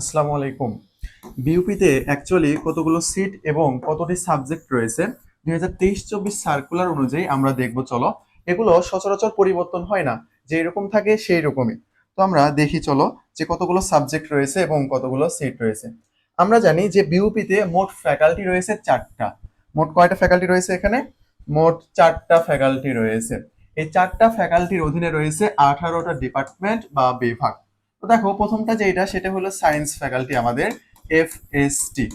আসসালামু আলাইকুম। বিউপিতে অ্যাকচুয়ালি কতগুলো সিট এবং কতটি সাবজেক্ট রয়েছে? দুই হাজার তেইশ চব্বিশ সার্কুলার অনুযায়ী আমরা দেখব, চলো। এগুলো সচরাচর পরিবর্তন হয় না। যে এরকম থাকে সেই রকমই তো আমরা দেখি, চলো, যে কতগুলো সাবজেক্ট রয়েছে এবং কতগুলো সিট রয়েছে। আমরা জানি যে বিউপিতে মোট ফ্যাকাল্টি রয়েছে চারটা। মোট কয়টা ফ্যাকাল্টি রয়েছে এখানে? মোট চারটা ফ্যাকাল্টি রয়েছে। এই চারটা ফ্যাকাল্টির অধীনে রয়েছে আঠারোটা ডিপার্টমেন্ট বা বিভাগ। তো দেখো, প্রথমটা যেটা সেটা হলো সায়েন্স ফ্যাকাল্টি আমাদের এফ এস টি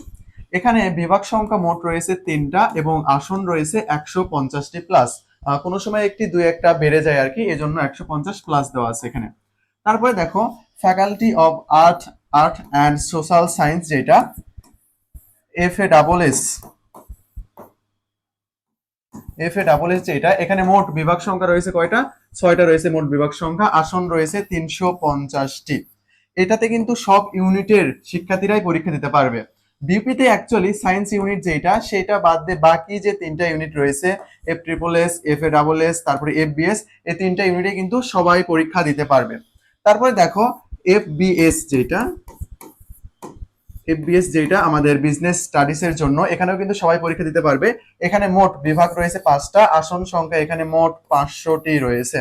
এখানে বিভাগ সংখ্যা মোট রয়েছে তিনটা এবং আসন রয়েছে একশো পঞ্চাশটি প্লাস কোনো সময় একটি, দুই, একটা বেড়ে যায় আর কি, এজন্য একশো পঞ্চাশ প্লাস দেওয়া আছে এখানে। তারপরে দেখো faculty of art art and social science যেটা F A double S F A double S যেটা এখানে মোট বিভাগ সংখ্যা রয়েছে কয়টা? ছয়টা রয়েছে মোট বিভাগ সংখ্যা। আসন রয়েছে তিনশো পঞ্চাশটি। এটাতে কিন্তু সব ইউনিটের শিক্ষার্থীরাই পরীক্ষা দিতে পারবে। বিপিতে অ্যাকচুয়ালি সায়েন্স ইউনিট যেটা, সেটা বাদ দিয়ে বাকি যে তিনটা ইউনিট রয়েছে F triple S F A double S তারপরে এফ বিএস এই তিনটা ইউনিটে কিন্তু সবাই পরীক্ষা দিতে পারবে। তারপরে দেখো এফ বিএস যেটা এফবিএস যেটা আমাদের বিজনেস স্টাডিজ এর জন্য, এখানেও কিন্তু সবাই পরীক্ষা দিতে পারবে। এখানে মোট বিভাগ রয়েছে পাঁচটা, আসন সংখ্যা এখানে মোট পাঁচশোটি রয়েছে।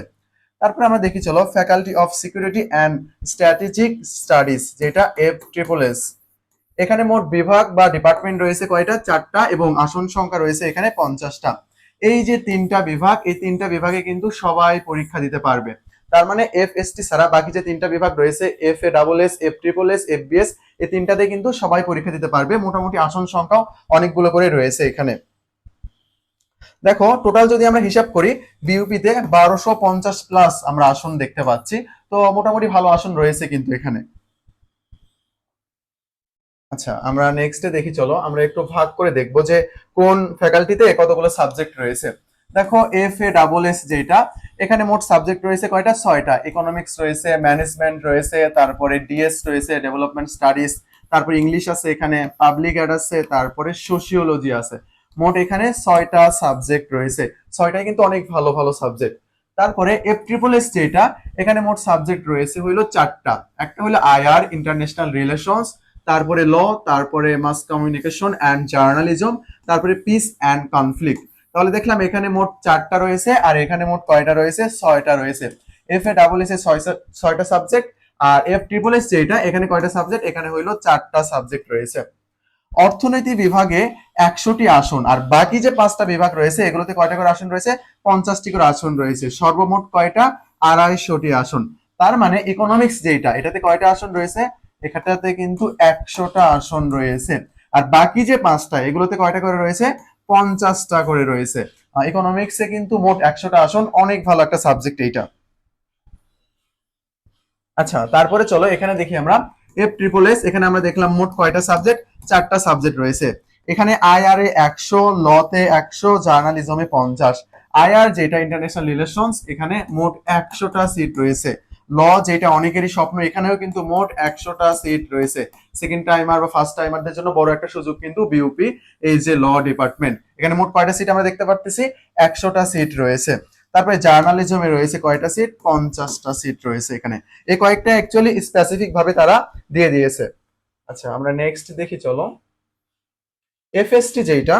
তারপরে আমরা দেখি, চলো faculty of security and strategic studies যেটা এফ ট্রিপল এস এখানে মোট বিভাগ বা ডিপার্টমেন্ট রয়েছে কয়টা? চারটা এবং আসন সংখ্যা রয়েছে এখানে পঞ্চাশটা। এই যে তিনটা বিভাগ, এই তিনটা বিভাগে কিন্তু সবাই পরীক্ষা দিতে পারবে। তার মানে এফ এস টি ছাড়া বাকি যে তিনটা বিভাগ রয়েছে F A double S F triple S F BS এই তিনটাতে কিন্তু সবাই পরীক্ষা দিতে পারবে। মোটামুটি আসন সংখ্যাও অনেকগুলো করে রয়েছে এখানে। দেখো টোটাল যদি আমরা হিসাব করি বিউপিতে বারোশো পঞ্চাশ প্লাস আমরা আসন দেখতে পাচ্ছি। তো মোটামুটি ভালো আসন রয়েছে কিন্তু এখানে। আচ্ছা আমরা নেক্সটে দেখি, চলো। আমরা একটু ভাগ করে দেখব যে কোন ফ্যাকাল্টিতে কতগুলো সাবজেক্ট রয়েছে। দেখো এফ এ ডাবল এস যেটা, এখানে মোট সাবজেক্ট রয়েছে কয়টা? ছয়টা। ইকোনমিক্স রয়েছে ম্যানেজমেন্ট রয়েছে, তারপরে ডিএস রয়েছে ডেভেলপমেন্ট স্টাডিজ তারপরে ইংলিশ আছে এখানে পাবলিক অ্যাড আছে, তারপরে সোশিওলজি আছে। মোট এখানে ছয়টা সাবজেক্ট রয়েছে। ছয়টাই কিন্তু অনেক ভালো ভালো সাবজেক্ট তারপরে এফ ট্রিপল এস যেটা, এখানে মোট সাবজেক্ট রয়েছে হইল চারটা। একটা হলো আইআর ইন্টারন্যাশনাল রিলেশনস তারপরে ল তারপরে মাস কমিউনিকেশন অ্যান্ড জার্নালিজম তারপরে পিস অ্যান্ড কনফ্লিক্ট তাহলে দেখলাম এখানে মোট চারটা রয়েছে আর এখানে মোট কয়টা রয়েছে? ছয়টা রয়েছে। এফ এ ডাবল এস এ ছয়টা সাবজেক্ট আর এফ ট্রিপল এস যেটা, এখানে কয়টা সাবজেক্ট এখানে হইল চারটা সাবজেক্ট রয়েছে। অর্থনীতি বিভাগে একশোটি আসন আর বাকি যে পাঁচটা বিভাগ রয়েছে, এগুলোতে কয়টা করে আসন রয়েছে? পঞ্চাশটি করে আসন রয়েছে। সর্বমোট কয়টা? আড়াইশোটি আসন। তার মানে ইকোনমিক্স যেটা, এটাতে কয়টা আসন রয়েছে? এখানটাতে কিন্তু একশোটা আসন রয়েছে। আর বাকি যে পাঁচটা, এগুলোতে কয়টা করে রয়েছে? পঞ্চাশটা করে রয়েছে। ইকোনমিক্সে কিন্তু মোট একশোটা আসন, অনেক ভালো একটা সাবজেক্ট এইটা। আচ্ছা তারপরে চলো এখানে দেখি আমরা। এফ ট্রিপল এস এখানে আমরা দেখলাম মোট কয়টা সাবজেক্ট চারটা সাবজেক্ট রয়েছে। এখানে আইআর এ একশো লতে একশো জার্নালিজমে পঞ্চাশ। আইআর যেটা ইন্টারন্যাশনাল রিলেশনস এখানে মোট একশোটা সিট রয়েছে। ল, যেটা অনেকেরই স্বপ্ন, এখানেও কিন্তু মোট একশোটা সিট রয়েছে। সেকেন্ড টাইমার বা ফার্স্ট টাইমারদের জন্য বড় একটা সুযোগ কিন্তু বিউপি এই যে ল ডিপার্টমেন্ট এখানে মোট কয়টা সিট আমরা দেখতে পারতেছি? একশোটা সিট রয়েছে। তারপরে জার্নালিজমে রয়েছে কয়টা সিট পঞ্চাশটা সিট রয়েছে এখানে। এই কয়েকটা অ্যাকচুয়ালি স্পেসিফিক ভাবে তারা দিয়ে দিয়েছে। আচ্ছা আমরা নেক্সট দেখি, চলো। এফএসটি যেটা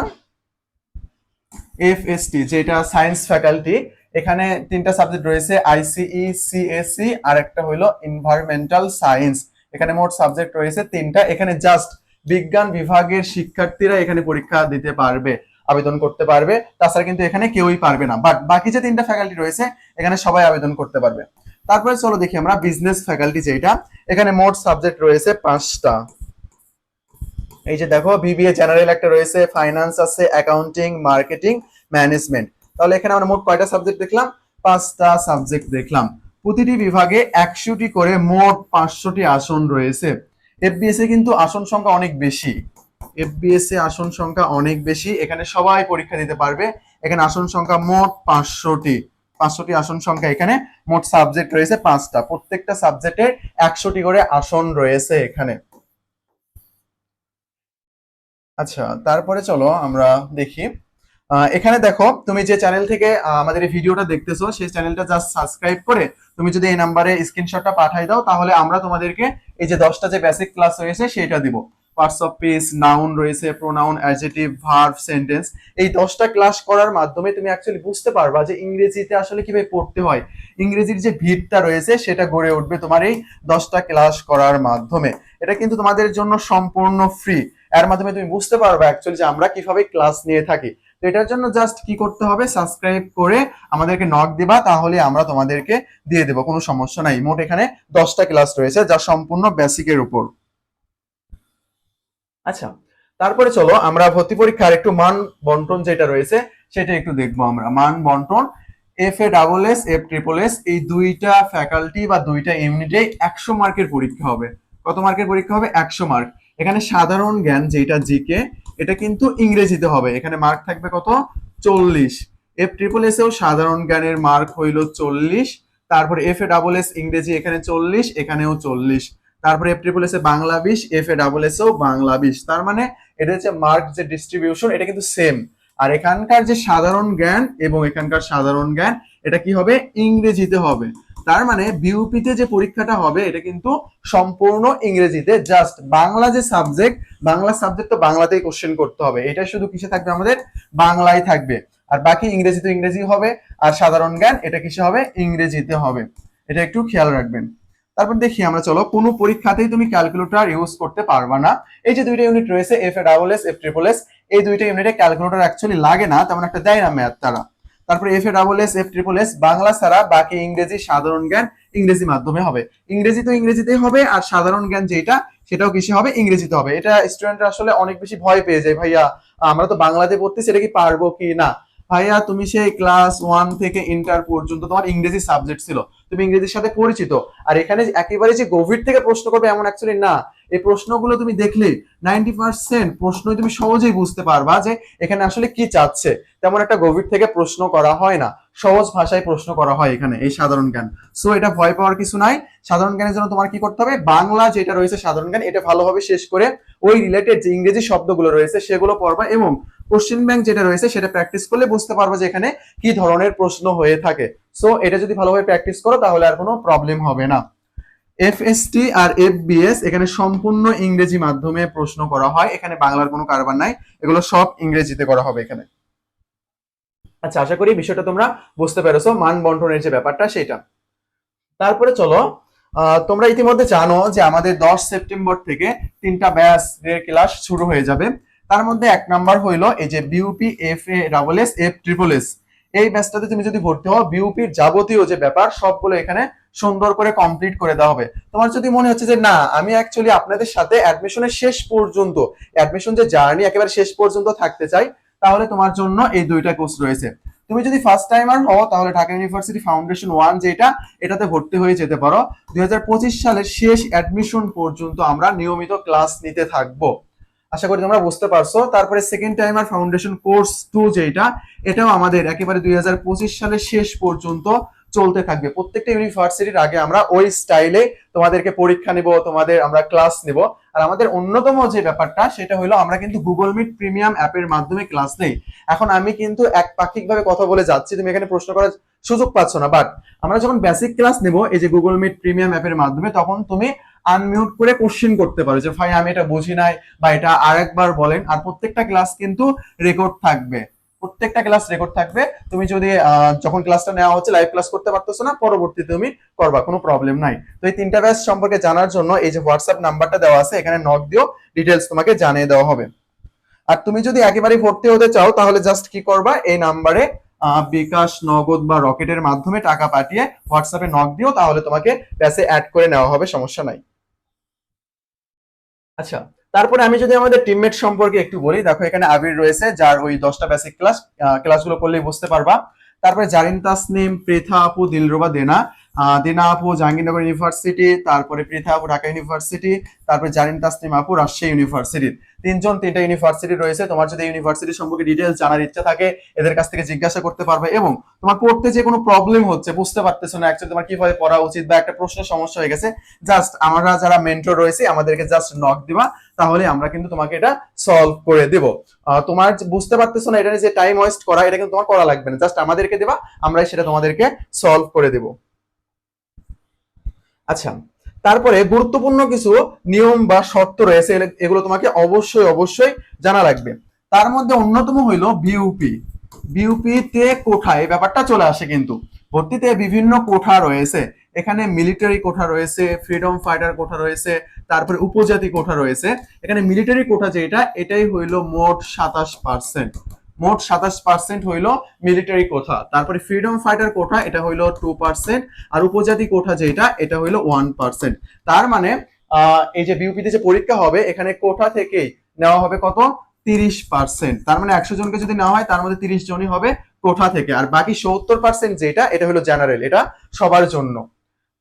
এফএসটি যেটা সায়েন্স ফ্যাকাল্টি এখানে তিনটা সাবজেক্ট রয়েছে আইসিই সিএসসি আর একটা হইল এনভায়রনমেন্টাল সায়েন্স এখানে মোট সাবজেক্ট রয়েছে তিনটা। এখানে জাস্ট বিজ্ঞান বিভাগের শিক্ষার্থীরা এখানে পরীক্ষা দিতে পারবে, আবেদন করতে পারবে। তাছাড়া কিন্তু এখানে কেউই পারবে না। বাট বাকি যে তিনটা ফ্যাকাল্টি রয়েছে, এখানে সবাই আবেদন করতে পারবে। তারপরে চলো দেখি আমরা বিজনেস ফ্যাকাল্টি যেটা। এখানে মোট সাবজেক্ট রয়েছে পাঁচটা। এই যে দেখো বিবিএ জেনারেল একটা রয়েছে ফাইন্যান্স আছে অ্যাকাউন্টিং মার্কেটিং ম্যানেজমেন্ট তাহলে এখানে আমরা মোট কয়টা সাবজেক্ট দেখলাম? পাঁচটা সাবজেক্ট দেখলাম। প্রতিটি বিভাগে একশোটি করে মোট পাঁচশোটি আসন রয়েছে। এফবিএস এ কিন্তু আসন সংখ্যা অনেক বেশি। এফবিএস এ আসন সংখ্যা অনেক বেশি। এখানে সবাই পরীক্ষা দিতে পারবে। এখানে আসন সংখ্যা মোট পাঁচশোটি। পাঁচশোটি আসন সংখ্যা এখানে মোট সাবজেক্ট রয়েছে পাঁচটা। প্রত্যেকটা সাবজেক্টের একশোটি করে আসন রয়েছে এখানে। আচ্ছা তারপরে চলো আমরা দেখি। এখানে দেখো, তুমি যে চ্যানেল থেকে আমাদের এই ভিডিওটা দেখতেছো, সেই চ্যানেলটা জাস্ট সাবস্ক্রাইব করে তুমি যদি এই নাম্বারে স্ক্রিনশটটা পাঠাই দাও, তাহলে আমরা তোমাদেরকে এই যে দশটা যে বেসিক ক্লাস রয়েছে সেটা দিব। পার্টস অফ পিস নাউন রয়েছে প্রোনাউন অ্যাডজেটিভ ভার্ব সেন্টেন্স এই দশটা ক্লাস করার মাধ্যমে তুমি অ্যাকচুয়ালি বুঝতে পারবা যে ইংরেজিতে আসলে কীভাবে পড়তে হয়। ইংরেজির যে ভিড়টা রয়েছে, সেটা গড়ে উঠবে তোমার এই দশটা ক্লাস করার মাধ্যমে। এটা কিন্তু তোমাদের জন্য সম্পূর্ণ ফ্রি এর মাধ্যমে তুমি বুঝতে পারবে অ্যাকচুয়ালি যে আমরা কীভাবে ক্লাস নিয়ে থাকি। তো এটার জন্য জাস্ট কি করতে হবে? সাবস্ক্রাইব করে আমাদেরকে নক দিবা, তাহলে আমরা তোমাদেরকে দিয়ে দেবো, কোনো সমস্যা নাই। মোট এখানে দশটা ক্লাস রয়েছে, যা সম্পূর্ণ বেসিকের উপর। আচ্ছা তারপরে চলো, আমরা ভর্তি পরীক্ষার একটু মান বন্টন যেটা রয়েছে, সেটা একটু দেখব আমরা। মান বন্টন F A double S F triple S এই দুইটা ফ্যাকাল্টি বা দুইটা ইউনিটে একশো মার্কের পরীক্ষা হবে। কত মার্কের পরীক্ষা হবে? একশো মার্ক এখানে সাধারণ জ্ঞান যেটা জিকে এটা কিন্তু ইংরেজিতে হবে। এখানে মার্ক থাকবে কত? চল্লিশ। এফ ট্রিপল এসেও সাধারণ জ্ঞানের মার্ক হইল চল্লিশ। তারপরে এফ এ ডাবল এস ইংরেজি, এখানে চল্লিশ, এখানেও চল্লিশ। তারপরে এফ ট্রিপল এস এ বাংলা বিশ এফ এ ডাবল এসেও বাংলা বিশ। তার মানে এটা হচ্ছে মার্ক যে ডিস্ট্রিবিউশন এটা কিন্তু সেম আর এখানকার যে সাধারণ জ্ঞান এবং এখানকার সাধারণ জ্ঞান, এটা কি হবে? ইংরেজিতে হবে। তার মানে বিউপিতে যে পরীক্ষাটা হবে, এটা কিন্তু সম্পূর্ণ ইংরেজিতে জাস্ট বাংলা যে সাবজেক্ট বাংলা সাবজেক্ট তো বাংলাতেই কোশ্চেন করতে হবে। এটা শুধু কিসে থাকবে আমাদের? বাংলায় থাকবে। আর বাকি ইংরেজি তো ইংরেজি হবে, আর সাধারণ জ্ঞান এটা কিসে হবে? ইংরেজিতে হবে। এটা একটু খেয়াল রাখবেন। তারপর দেখি আমরা, চলো, কোনো পরীক্ষাতেই তুমি ক্যালকুলেটর ইউজ করতে পারবা না। এই যে দুইটা ইউনিট রয়েছে F A double S F triple S এই দুইটা ইউনিটে ক্যালকুলেটর অ্যাকচুয়ালি লাগে না, তেমন একটা দেয় না ম্যাথ তারা। তারপরে F A double S F triple S Bangla ছাড়া বাকি ইংরেজি সাধারণ জ্ঞান ইংরেজি মাধ্যমে হবে। ইংরেজি তো ইংরেজিতেই হবে, আর সাধারণ জ্ঞান যেটা, সেটাও কিসে হবে? ইংরেজিতে হবে। এটা স্টুডেন্টরা আসলে অনেক বেশি ভয় পেয়ে যায়, ভাইয়া, আমরা তো বাংলাতে পড়তেছি, এটা কি পারব কি না? ভাইয়া, তুমি সেই ক্লাস ওয়ান থেকে ইন্টার পর্যন্ত তোমার ইংরেজি সাবজেক্ট ছিল। তুমি ইংরেজির সাথে পরিচিত। আর এখানে একেবারে যে গভীর থেকে প্রশ্ন করবে এমন অ্যাকচুয়ালি না। এই প্রশ্নগুলো তুমি দেখলে নাইনটি পার্সেন্ট প্রশ্নই তুমি সহজেই বুঝতে পারবা যে এখানে আসলে কি চাচ্ছে। তেমন একটা গভীর থেকে প্রশ্ন করা হয় না। সহজ ভাষায় প্রশ্ন করা হয় এখানে এই সাধারণ জ্ঞান। সো এটা ভয় পাওয়ার কিছু নাই। সাধারণ জ্ঞানের জন্য তোমার কি করতে হবে? বাংলা যেটা রয়েছে সাধারণ জ্ঞান, এটা ভালোভাবে শেষ করে ওই রিলেটেড যে ইংরেজি শব্দগুলো রয়েছে সেগুলো পড়বা এবং কোশ্চেন ব্যাংক যেটা রয়েছে সেটা প্র্যাকটিস করলে বুঝতে পারব যে এখানে কি ধরনের প্রশ্ন হয়ে থাকে। সো এটা যদি ভালোভাবে প্র্যাকটিস করো তাহলে আর কোনো প্রবলেম হবে না। এফএসটি আর এফবিএস এখানে সম্পূর্ণ ইংরেজি মাধ্যমে প্রশ্ন করা হয়। এখানে বাংলার কোনো কারবার নাই। এগুলো সব ইংরেজিতে করা হবে এখানে। আচ্ছা আশা করি বিষয়টা তোমরা বুঝতে পেরেছ। মান বন্টনের যে ব্যাপারটা, সেটা। তারপরে চলো তোমরা ইতিমধ্যে জানো যে আমাদের দশ সেপ্টেম্বর থেকে তিনটা ব্যাচ এর ক্লাস শুরু হয়ে যাবে। তার মধ্যে এক নাম্বার হইল এই যে BUP F A double S F triple S এই ব্যাচটাতে তুমি যদি ভর্তি হও বিউপির যাবতীয় যে ব্যাপার, সবগুলো এখানে সুন্দর করে কমপ্লিট করে দেওয়া হবে। তোমার যদি মনে হচ্ছে যে, না, আমি অ্যাকচুয়ালি আপনাদের সাথে অ্যাডমিশনের শেষ পর্যন্ত অ্যাডমিশন যে জার্নি একেবারে শেষ পর্যন্ত থাকতে চাই, তাহলে তোমার জন্য এই দুইটা কোর্স রয়েছে। তুমি যদি ফার্স্ট টাইমার হও, তাহলে ঢাকা ইউনিভার্সিটি ফাউন্ডেশন ওয়ান যেটা, এটাতে ভর্তি হয়ে যেতে পারো। দুই হাজার পঁচিশ সালের শেষ অ্যাডমিশন পর্যন্ত আমরা নিয়মিত ক্লাস নিতে থাকব। আশা করি তোমরা বুঝতে পারছ। তারপরে second timer foundation course two যেটা, এটাও আমাদের একেবারে দুই হাজার পঁচিশ সালের শেষ পর্যন্ত চলতে থাকবে। প্রত্যেকটা ইউনিভার্সিটির আগে আমরা ওই স্টাইলে তোমাদেরকে পরীক্ষা নিব, তোমাদের আমরা ক্লাস নিব। আর আমাদের অন্যতম যে ব্যাপারটা, সেটা হলো আমরা কিন্তু গুগল মিট প্রিমিয়াম অ্যাপের মাধ্যমে ক্লাস নেই। এখন আমি কিন্তু এক পাক্ষিকভাবে কথা বলে যাচ্ছি, তুমি এখানে প্রশ্ন করার সুযোগ পাচ্ছ না। বাট আমরা যখন বেসিক ক্লাস নেব, এই যে গুগল মিট প্রিমিয়াম অ্যাপের মাধ্যমে, তখন তুমি আনমিউট করে কোশ্চেন করতে পারো যে, ভাই, আমি এটা বুঝি নাই বা এটা আরেকবার বলেন। আর প্রত্যেকটা ক্লাস কিন্তু রেকর্ড থাকবে। প্রত্যেকটা ক্লাস রেকর্ড থাকবে। তুমি যদি যখন ক্লাসটা নেওয়া হচ্ছে লাইভ ক্লাস করতে পারতেছো না, পরবর্তীতে তুমি করবা, কোনো প্রবলেম নাই। তো এই তিনটা ব্যাচ সম্পর্কে জানার জন্য এই যে হোয়াটসঅ্যাপ নাম্বারটা দেওয়া আছে, এখানে নক দিও ডিটেলস তোমাকে জানিয়ে দেওয়া হবে। আর তুমি যদি একেবারে ভর্তি হতে চাও, তাহলে জাস্ট কি করবা, এই নাম্বারে বিকাশ, নগদ বা রকেটের মাধ্যমে টাকা পাঠিয়ে হোয়াটসঅ্যাপে নক দিও, তাহলে তোমাকে ব্যাচে অ্যাড করে নেওয়া হবে, সমস্যা নাই। আচ্ছা তারপরে আমি যদি আমাদের টিমমেট সম্পর্কে একটু বলি, দেখো এখানে আবির রয়েছে, যার ওই দশটা বেসিক ক্লাস ক্লাসগুলো করলেই বুঝতে পারবা। তারপরে জারিন তাসনিম প্রেথা আপু, দিলরুবা দেনা। দেনা জাহাঙ্গীরনগর ইউনিভার্সিটি তারপরে পৃথা আপু ঢাকা ইউনিভার্সিটি তারপরে জারিন তাসনিম আপু, রাজশাহী ইউনিভার্সিটির তিনজন, তিনটা ইউনিভার্সিটি রয়েছে। তোমার যদি ইউনিভার্সিটি সম্পর্কে ডিটেলস জানার ইচ্ছা থাকে, এদের কাছ থেকে জিজ্ঞাসা করতে পারবে এবং তোমার পড়তে যে কোনো প্রবলেম হচ্ছে, বুঝতে পারতেছো না অ্যাকচুয়ালি তোমার কীভাবে পড়া উচিত বা একটা প্রশ্নের সমস্যা হয়ে গেছে জাস্ট আমরা যারা মেন্টর রয়েছে, আমাদেরকে জাস্ট নক দিবা, তাহলে আমরা কিন্তু তোমাকে এটা সলভ করে দেব। তোমার বুঝতে পারতেছো না, এটা যে টাইম ওয়েস্ট করা, এটা কিন্তু তোমার করা লাগবে না। জাস্ট আমাদেরকে দেবা, আমরাই সেটা তোমাদেরকে সলভ করে দেব। আচ্ছা তারপরে গুরুত্বপূর্ণ কিছু নিয়ম বা শর্ত রয়েছে এগুলো তোমাকে অবশ্যই অবশ্যই জানা লাগবে। তার মধ্যে অন্যতম হইল বিউপি বিউপি তে কোঠা, এই ব্যাপারটা চলে আসে কিন্তু। ভর্তিতে বিভিন্ন কোঠা রয়েছে। এখানে মিলিটারি কোঠা রয়েছে ফ্রিডম ফাইটার কোঠা রয়েছে, তারপরে উপজাতি কোঠা রয়েছে। এখানে মিলিটারি কোঠা যেটা, এটাই হইল মোট সাতাশ পার্সেন্ট মোট সাতাশ পার্সেন্ট হইল মিলিটারি কোঠা তারপরে ফ্রিডম ফাইটার কোঠা এটা হইল টু পার্সেন্ট আর উপজাতি কোঠা যেটা এটা হইল ওয়ান পার্সেন্ট তার মানে এই যে বিউপিতে যে পরীক্ষা হবে, এখানে কোঠা থেকেই নেওয়া হবে কত? তিরিশ পার্সেন্ট তার মানে একশো জনকে যদি নেওয়া হয়, তার মধ্যে তিরিশ জনই হবে কোঠা থেকে। আর বাকি সত্তর পার্সেন্ট যেটা, এটা হলো জেনারেল এটা সবার জন্য।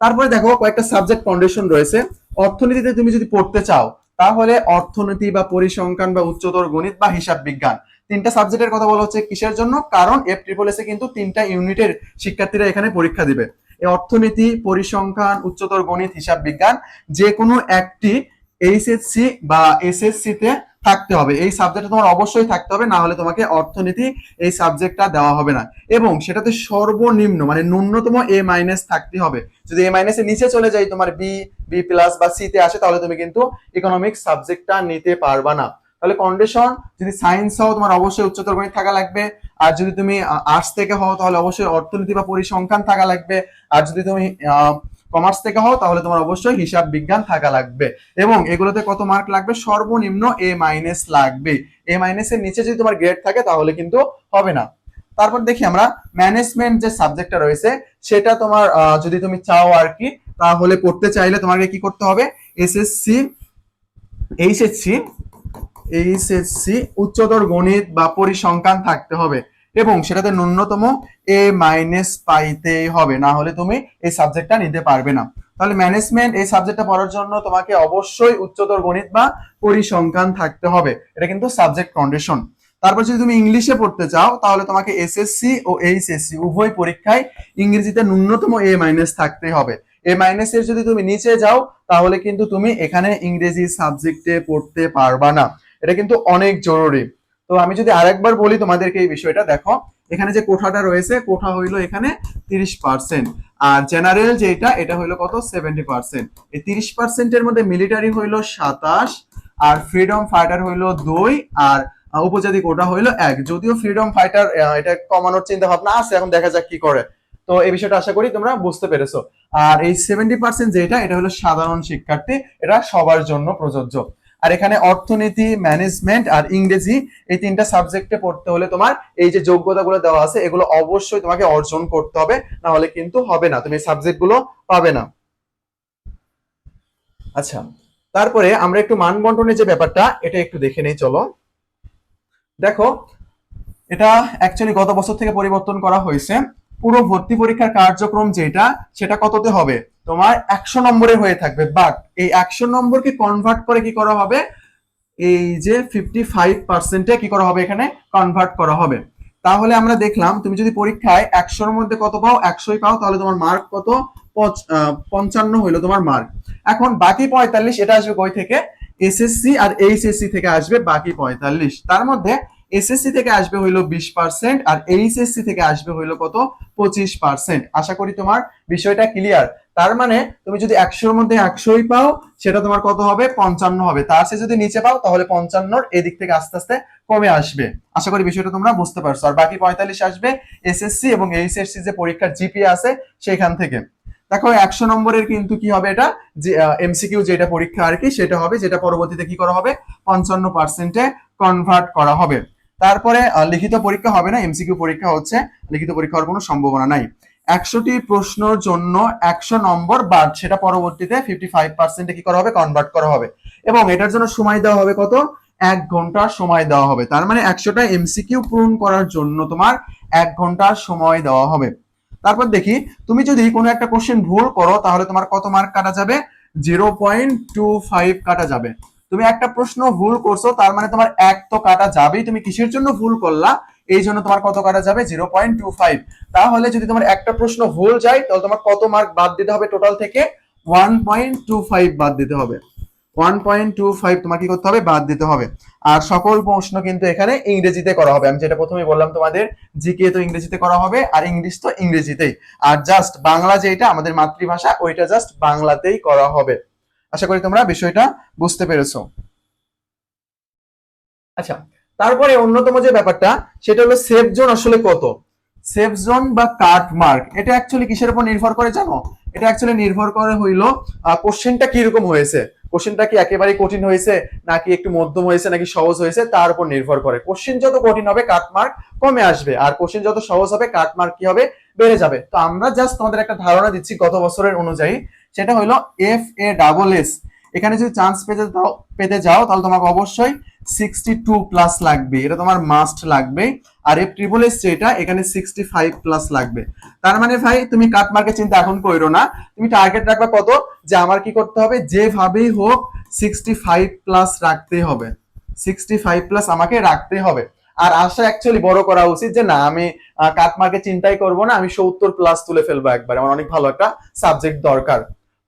তারপরে দেখো, কয়েকটা সাবজেক্ট কন্ডিশন রয়েছে। অর্থনীতিতে তুমি যদি পড়তে চাও, তাহলে অর্থনীতি বা পরিসংখ্যান বা উচ্চতর গণিত বা হিসাব বিজ্ঞান। তিনটা সাবজেক্টের কথা বলা হচ্ছে কিসের জন্য? কারণ এফ ট্রিপল এসে কিন্তু তিনটা ইউনিটের শিক্ষার্থীরা এখানে পরীক্ষা দিবে। এই অর্থনীতি, পরিসংখ্যান, উচ্চতর গণিত, হিসাব বিজ্ঞান, যে কোনো একটি এইচএসসি বা এসএসসি তে থাকতে হবে। এই সাবজেক্টটা তোমার অবশ্যই থাকতে হবে, না হলে তোমাকে অর্থনীতি এই সাবজেক্টটা দেওয়া হবে না। এবং সেটাতে সর্বনিম্ন মানে ন্যূনতম এ মাইনাস থাকতে হবে। যদি এ মাইনাসের নিচে চলে যায় তোমার বি বি প্লাস বা সি তে আসে, তাহলে তুমি কিন্তু ইকোনমিক্স সাবজেক্টটা নিতে পারবা না। তাহলে কন্ডিশন যদি সায়েন্স হও, তোমার অবশ্যই উচ্চতর গণিত থাকা লাগবে। আর যদি তুমি আর্টস থেকে হও, তাহলে অবশ্যই অর্থনীতি বা পরিসংখ্যান থাকা লাগবে। আর যদি তুমি কমার্স থেকে হও, তাহলে তোমার অবশ্যই হিসাব বিজ্ঞান থাকা লাগবে। এবং এগুলোতে কত মার্ক লাগবে? সর্বনিম্ন এ মাইনাস লাগবে এ মাইনাসের নিচে যদি তোমার গ্রেড থাকে, তাহলে কিন্তু হবে না। তারপর দেখি আমরা ম্যানেজমেন্ট যে সাবজেক্টটা রয়েছে, সেটা তোমার যদি তুমি চাও আর কি, তাহলে পড়তে চাইলে তোমাকে কি করতে হবে? এসএসসি এইচএসসি এইচএসসি, উচ্চতর গণিত বা পরিসংখ্যান থাকতে হবে এবং সেটাতে ন্যূনতম এ মাইনাস পাইতেই হবে। না হলে তুমি এই সাবজেক্টটা নিতে পারবে না। তাহলে ম্যানেজমেন্ট এই সাবজেক্টটা পড়ার জন্য তোমাকে অবশ্যই উচ্চতর গণিত বা পরিসংখ্যান থাকতে হবে। এটা কিন্তু সাবজেক্ট কন্ডিশন তারপর যদি তুমি ইংলিশে পড়তে চাও, তাহলে তোমাকে এসএসসি ও এইচএসসি উভয় পরীক্ষায় ইংরেজিতে ন্যূনতম এ মাইনাস থাকতেই হবে। এ মাইনাস যদি তুমি নিচে যাও, তাহলে কিন্তু তুমি এখানে ইংরেজি সাবজেক্টে পড়তে পারবা না। এটা কিন্তু অনেক জরুরি। তো আমি যদি আরেকবার বলি তোমাদেরকে এই বিষয়টা, দেখো, এখানে যে কোঠাটা রয়েছে, কোঠা হইল এখানে তিরিশ পার্সেন্ট আর জেনারেল যেটা এটা হইল কত? সেভেন্টি পার্সেন্ট এই তিরিশ পার্সেন্টের মধ্যে মিলিটারি হইল সাতাশ, আর ফ্রিডম ফাইটার হইল দুই, আর উপজাতি কোটা হইল এক। যদিও ফ্রিডম ফাইটার এটা কমানোর চিন্তা ভাবনা আছে, এখন দেখা যাক কি করে। তো এই বিষয়টা আশা করি তোমরা বুঝতে পেরেছ। আর এই সেভেন্টি পার্সেন্ট যেটা এটা হলো সাধারণ শিক্ষার্থী, এটা সবার জন্য প্রযোজ্য। আর এখানে অর্থনীতি ম্যানেজমেন্ট আর ইংরেজি এই তিনটা সাবজেক্টে পড়তে হলে তোমার এই যে যোগ্যতাগুলো দেওয়া আছে, এগুলো অবশ্যই তোমাকে অর্জন করতে হবে, না হলে কিন্তু হবে না। তুমি সাবজেক্টগুলো পাবে না। আচ্ছা তারপরে আমরা একটু মান বন্টনের যে ব্যাপারটা, এটা একটু দেখে নেই, চলো। দেখো, এটা অ্যাকচুয়ালি গত বছর থেকে পরিবর্তন করা হয়েছে। পুরো ভর্তি পরীক্ষার কার্যক্রম যেটা, সেটা কততে হবে? তোমার একশো নম্বরে হয়ে থাকবে। বাট এই একশো নম্বরকে কনভার্ট করে কি করা হবে? এই যে ফিফটি ফাইভ পার্সেন্টে কি করা হবে এখানে? কনভার্ট করা হবে। তাহলে আমরা দেখলাম, তুমি যদি পরীক্ষায় একশোর মধ্যে কত পাও? একশোই পাও, তাহলে তোমার মার্ক কত? পঞ্চান্ন হইল তোমার মার্ক এখন বাকি পঁয়তাল্লিশ, এটা আসবে কই থেকে? এসএসসি আর এইচএসসি থেকে আসবে বাকি পঁয়তাল্লিশ। তার মধ্যে এসএসসি থেকে আসবে হইল বিশ পার্সেন্ট আর এইচএসসি থেকে আসবে হইল কত? পঁচিশ পার্সেন্ট আশা করি তোমার বিষয়টা ক্লিয়ার তার মানে তুমি যদি একশোর মধ্যে একশোই পাও, সেটা তোমার কত হবে? পঞ্চান্ন হবে। তার সে যদি নিচে পাও, তাহলে পঞ্চান্নর এদিক থেকে আস্তে আস্তে কমে আসবে। আশা করি বিষয়টা তোমরা বুঝতে পারছ। আর বাকি পঁয়তাল্লিশ আসবে এসএসসি এবং এইচএসসি যে পরীক্ষার জিপি আছে সেখান থেকে। দেখো, একশো নম্বরের কিন্তু কি হবে এটা? যে এমসিকিউ যেটা পরীক্ষা আর কি, সেটা হবে, যেটা পরবর্তীতে কি করা হবে? পঞ্চান্ন পার্সেন্টে কনভার্ট করা হবে। তারপরে লিখিত পরীক্ষা হবে না এমসিকিউ পরীক্ষা হচ্ছে, লিখিত পরীক্ষা হওয়ার কোনো সম্ভাবনা নাই। একশোটি প্রশ্নের জন্য একশো নম্বর বাদ, সেটা পরবর্তীতে ফিফটি ফাইভ পার্সেন্টে কি করা হবে? কনভার্ট করা হবে। এবং এটার জন্য সময় দেওয়া হবে কত? এক ঘণ্টার সময় দেওয়া হবে। তার মানে একশোটা এমসিকিউ পূরণ করার জন্য তোমার এক ঘণ্টার সময় দেওয়া হবে। তারপর দেখি, তুমি যদি কোনো একটা কোশ্চেন ভুল করো, তাহলে তোমার কত মার্ক কাটা যাবে? জিরো পয়েন্ট টু ফাইভ কাটা যাবে। তুমি একটা প্রশ্ন ভুল করছ, তার মানে তোমার এক তো কাটা যাবেই। তুমি কিসের জন্য ভুল করলা? এই জন্য তোমার কত কাটা যাবে? জিরো পয়েন্ট টু ফাইভ তাহলে যদি তোমার একটা প্রশ্ন ভুল যায়, তাহলে তোমার কত মার্ক বাদ দিতে হবে টোটাল থেকে? ওয়ান পয়েন্ট টু ফাইভ বাদ দিতে হবে। ওয়ান পয়েন্ট টু ফাইভ তোমার কি করতে হবে? বাদ দিতে হবে। আর সকল প্রশ্ন কিন্তু এখানে ইংরেজিতে করা হবে। আমি যেটা প্রথমে বললাম, তোমাদের জিকে তো ইংরেজিতে করা হবে, আর ইংলিশ তো ইংরেজিতেই। আর জাস্ট বাংলা যেটা, আমাদের মাতৃভাষা, ওইটা জাস্ট বাংলাতেই করা হবে। আশা করি তোমরা বিষয়টা বুঝতে পেরেছ। আচ্ছা তারপরে অন্যতম যে ব্যাপারটা, সেটা হলো সেফ জোন আসলে কত? সেফ জোন বা কাট মার্ক এটা অ্যাকচুয়ালি কিসের উপর নির্ভর করে জানো? এটা অ্যাকচুয়ালি নির্ভর করে হইল কোশ্চেনটা কীরকম হয়েছে? কোশ্চেনটা কি একেবারে কঠিন হয়েছে, নাকি একটু মধ্যম হয়েছে, নাকি সহজ হয়েছে? তার উপর নির্ভর করে। কোশ্চেন যত কঠিন হবে কাট মার্ক কমে আসবে। আর কোশ্চেন যত সহজ হবে কাট মার্ক কি হবে? বেড়ে যাবে। তো আমরা জাস্ট তোমাদের একটা ধারণা দিচ্ছি গত বছরের অনুযায়ী, সেটা হলো এফ এ ডাবল এস এখানে যদি চান্স পেতে পেতে যাও, তাহলে তোমাকে অবশ্যই সিক্সটি টু প্লাস লাগবে। এটা তোমার মাস্ট লাগবে। আর এফ ট্রিপল এস যেটা, এখানে সিক্সটি ফাইভ প্লাস লাগবে। তার মানে ভাই, তুমি কাট মার্কের চিন্তা এখন করো না। তুমি টার্গেট রাখবে কত? যে আমার কি করতে হবে? যেভাবেই হোক সিক্সটি ফাইভ প্লাস রাখতে হবে। সিক্সটি ফাইভ প্লাস আমাকে রাখতে হবে। আর আশা অ্যাকচুয়ালি বড় করা উচিত যে না, আমি কাট মার্কে চিন্তাই করব না। আমি সত্তর প্লাস তুলে ফেলব একবার। আমার অনেক ভালো একটা সাবজেক্ট দরকার।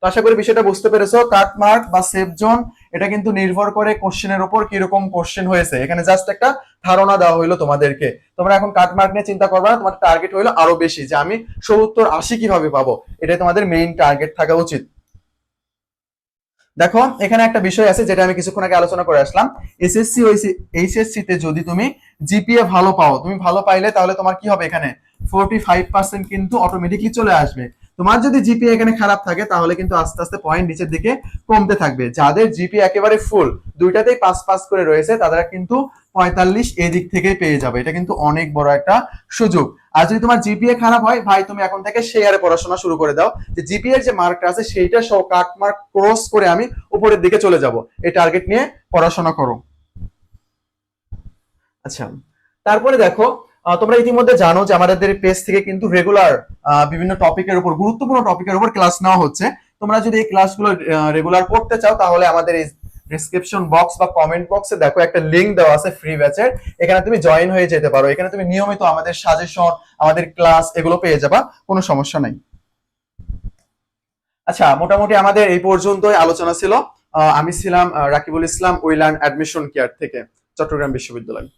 আশা করি বিষয়টা বুঝতে পেরেছ, কাট মার্ক বা সেফ জোন, এটা কিন্তু নির্ভর করে কোশ্চেনের উপর কীরকম কোশ্চেন হয়েছে। এখানে জাস্ট একটা ধারণা দেওয়া হইল তোমাদেরকে। তোমরা এখন কাট মার্ক নিয়ে চিন্তা করবে না তোমার টার্গেট হইল আরও বেশি, যে আমি সত্তর আশি কীভাবে পাবো, এটাই তোমাদের মেইন টার্গেট থাকা উচিত। দেখো, এখানে একটা বিষয় আছে যেটা আমি কিছুক্ষণ আগে আলোচনা করে আসলাম। এসএসসি এইচএসসি তে যদি তুমি জিপিএ ভালো পাও, তুমি ভালো পাইলে তাহলে তোমার কি হবে এখানে? ফোরটি ফাইভ পার্সেন্ট কিন্তু অটোমেটিকলি চলে আসবে। তোমার যদি জিপি এখানে খারাপ থাকে, তাহলে কিন্তু আস্তে আস্তে পয়েন্ট নিচের দিকে কমতে থাকবে। যাদের জিপি একেবারে ফুল দুইটাতেই পাস পাস করে রয়েছে, তারা কিন্তু পঁয়তাল্লিশ এদিক থেকে পেয়ে যাবে। এটা কিন্তু অনেক বড় একটা সুযোগ। আর যদি তোমার জিপিএ খারাপ হয়, ভাই, তুমি এখন থেকে শেয়ারে পড়াশোনা শুরু করে দাও। যে জিপিএর যে মার্কটা আছে, সেইটা সহ কাট মার্ক ক্রস করে আমি উপরের দিকে চলে যাব। এই টার্গেট নিয়ে পড়াশোনা করো। আচ্ছা তারপরে দেখো তোমরা ইতিমধ্যে জানো যে আমাদের পেজ থেকে কিন্তু রেগুলার বিভিন্ন টপিকের উপর, গুরুত্বপূর্ণ টপিকের উপর ক্লাস নেওয়া হচ্ছে। তোমরা যদি এই ক্লাসগুলো রেগুলার করতে চাও, তাহলে আমাদের এই ডিসক্রিপশন বক্স বা কমেন্ট বক্সে দেখো একটা লিংক দেওয়া আছে ফ্রি ব্যাচের এখানে তুমি জয়েন হয়ে যেতে পারো। এখানে তুমি নিয়মিত আমাদের সাজেশন আমাদের ক্লাস এগুলো পেয়ে যাবা। কোনো সমস্যা নাই। আচ্ছা মোটামুটি আমাদের এই পর্যন্তই আলোচনা ছিল। আমি ছিলাম রাকিবুল ইসলাম উইলান অ্যাডমিশন কেয়ার থেকে, চট্টগ্রাম বিশ্ববিদ্যালয়।